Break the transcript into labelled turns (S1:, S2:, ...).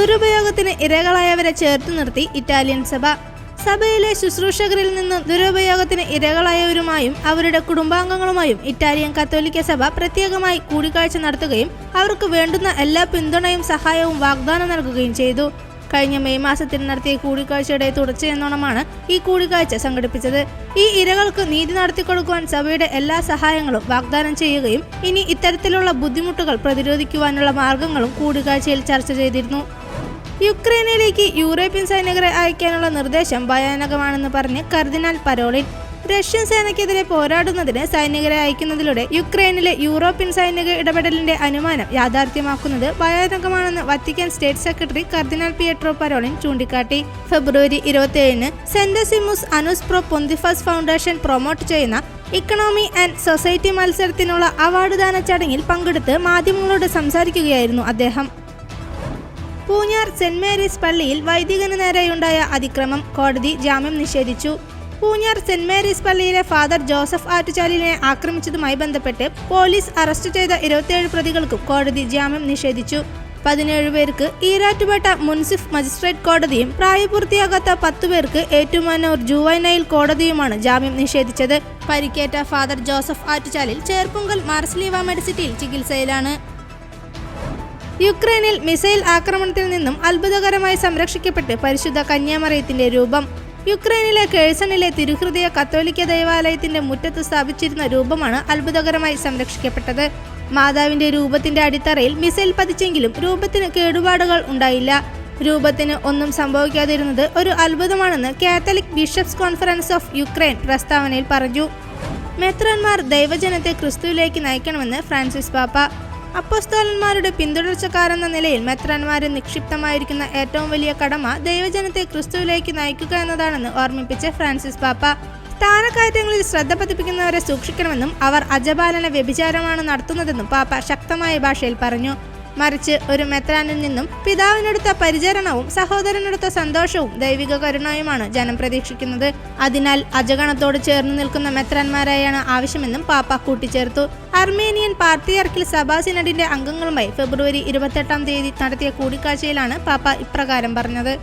S1: ദുരുപയോഗത്തിന് ഇരകളായവരെ ചേർത്ത് നിർത്തി ഇറ്റാലിയൻ സഭ സഭയിലെ ശുശ്രൂഷകരിൽ നിന്നും ദുരുപയോഗത്തിന് ഇരകളായവരുമായും അവരുടെ കുടുംബാംഗങ്ങളുമായും ഇറ്റാലിയൻ കത്തോലിക്ക സഭ പ്രത്യേകമായി കൂടിക്കാഴ്ച നടത്തുകയും അവർക്ക് വേണ്ടുന്ന എല്ലാ പിന്തുണയും സഹായവും വാഗ്ദാനം നൽകുകയും ചെയ്തു കഴിഞ്ഞ മെയ് മാസത്തിൽ നടത്തിയ കൂടിക്കാഴ്ചയുടെ തുടർച്ചയെന്നോണമാണ് ഈ കൂടിക്കാഴ്ച സംഘടിപ്പിച്ചത് ഈ ഇരകൾക്ക് നീതി നടത്തിക്കൊടുക്കുവാൻ സഭയുടെ എല്ലാ സഹായങ്ങളും വാഗ്ദാനം ചെയ്യുകയും ഇനി ഇത്തരത്തിലുള്ള ബുദ്ധിമുട്ടുകൾ പ്രതിരോധിക്കുവാനുള്ള മാർഗങ്ങളും കൂടിക്കാഴ്ചയിൽ ചർച്ച ചെയ്തിരുന്നു യുക്രൈനിലേക്ക് യൂറോപ്യൻ സൈനികരെ അയക്കാനുള്ള നിർദ്ദേശം ഭയാനകമാണെന്ന് പറഞ്ഞ് കർദിനാൽ പരോളിൻ റഷ്യൻ സേനയ്ക്കെതിരെ പോരാടുന്നതിന് സൈനികരെ അയക്കുന്നതിലൂടെ യുക്രൈനിലെ യൂറോപ്യൻ സൈനിക ഇടപെടലിന്റെ അനുമാനം യാഥാർത്ഥ്യമാക്കുന്നത് ഭയാനകമാണെന്ന് വത്തിക്കാൻ സ്റ്റേറ്റ് സെക്രട്ടറി കർദിനാൽ പിയട്രോ പരോളിൻ ചൂണ്ടിക്കാട്ടി ഫെബ്രുവരി ഇരുപത്തിയേഴിന് Centesimus Pro Pontifice Foundation promote ചെയ്യുന്ന ഇക്കണോമി ആൻഡ് സൊസൈറ്റി മത്സരത്തിനുള്ള അവാർഡ് ദാന ചടങ്ങിൽ പങ്കെടുത്ത് മാധ്യമങ്ങളോട് സംസാരിക്കുകയായിരുന്നു അദ്ദേഹം പൂഞ്ഞാർ സെന്റ് മേരീസ് പള്ളിയിൽ വൈദികന് നേരെയുണ്ടായ അതിക്രമം കോടതി ജാമ്യം നിഷേധിച്ചു പൂഞ്ഞാർ സെന്റ് മേരീസ് പള്ളിയിലെ ഫാദർ ജോസഫ് ആറ്റുചാലിനെ ആക്രമിച്ചതുമായി ബന്ധപ്പെട്ട് പോലീസ് അറസ്റ്റ് ചെയ്ത ഇരുപത്തിയേഴ് പ്രതികൾക്കും കോടതി ജാമ്യം നിഷേധിച്ചു പതിനേഴ് പേർക്ക് ഈരാറ്റുപേട്ട മുൻസിഫ് മജിസ്ട്രേറ്റ് കോടതിയും പ്രായപൂർത്തിയാകാത്ത പത്തു പേർക്ക് ഏറ്റുമാനൂർ ജുവൈനൈൽ കോടതിയുമാണ് ജാമ്യം നിഷേധിച്ചത് പരിക്കേറ്റ ഫാദർ ജോസഫ് ആറ്റുചാലിൽ ചേർപ്പുങ്കൽ മാർസ്ലീവ മെഡിസിറ്റിയിൽ ചികിത്സയിലാണ് യുക്രൈനിൽ മിസൈൽ ആക്രമണത്തിൽ നിന്നും അത്ഭുതകരമായി സംരക്ഷിക്കപ്പെട്ട് പരിശുദ്ധ കന്യാമറിയത്തിന്റെ രൂപം യുക്രൈനിലെ കേഴ്സണിലെ തിരുഹൃദയ കത്തോലിക്ക ദേവാലയത്തിന്റെ മുറ്റത്ത് സ്ഥാപിച്ചിരുന്ന രൂപമാണ് അത്ഭുതകരമായി സംരക്ഷിക്കപ്പെട്ടത് മാതാവിന്റെ രൂപത്തിന്റെ അടിത്തറയിൽ മിസൈൽ പതിച്ചെങ്കിലും രൂപത്തിന് കേടുപാടുകൾ ഉണ്ടായില്ല രൂപത്തിന് ഒന്നും സംഭവിക്കാതിരുന്നത് ഒരു അത്ഭുതമാണെന്ന് Catholic Bishops Conference of Ukraine പ്രസ്താവനയിൽ പറഞ്ഞു മെത്രന്മാർ ദൈവജനത്തെ ക്രിസ്തുവിലേക്ക് നയിക്കണമെന്ന് ഫ്രാൻസിസ് പാപ്പ അപ്പോസ്തോലന്മാരുടെ പിന്തുടർച്ചക്കാരെന്ന നിലയിൽ മെത്രാന്മാരിൽ നിക്ഷിപ്തമായിരിക്കുന്ന ഏറ്റവും വലിയ കടമ ദൈവജനത്തെ ക്രിസ്തുവിലേക്ക് നയിക്കുക എന്നതാണെന്ന് ഓർമ്മിപ്പിച്ച ഫ്രാൻസിസ് പാപ്പ സ്ഥാനക്കയറ്റങ്ങളിൽ ശ്രദ്ധ പതിപ്പിക്കുന്നവരെ സൂക്ഷിക്കണമെന്നും അവർ അജപാലന വ്യഭിചാരമാണ് നടത്തുന്നതെന്നും പാപ്പ ശക്തമായ ഭാഷയിൽ പറഞ്ഞു മറിച്ച് ഒരു മെത്രാനിൽ നിന്നും പിതാവിനെടുത്ത പരിചരണവും സഹോദരനെടുത്ത സന്തോഷവും ദൈവിക കരുണയുമാണ് ജനം പ്രതീക്ഷിക്കുന്നത് അതിനാൽ അജഗണത്തോട് ചേർന്ന് നിൽക്കുന്ന മെത്രാന്മാരായാണ് ആവശ്യമെന്നും പാപ്പ കൂട്ടിച്ചേർത്തു അർമേനിയൻ പാത്രിയാർക്കിൽ സഭാ സിനഡിന്റെ അംഗങ്ങളുമായി ഫെബ്രുവരി ഇരുപത്തെട്ടാം തീയതി നടത്തിയ കൂടിക്കാഴ്ചയിലാണ് പാപ്പ ഇപ്രകാരം പറഞ്ഞത്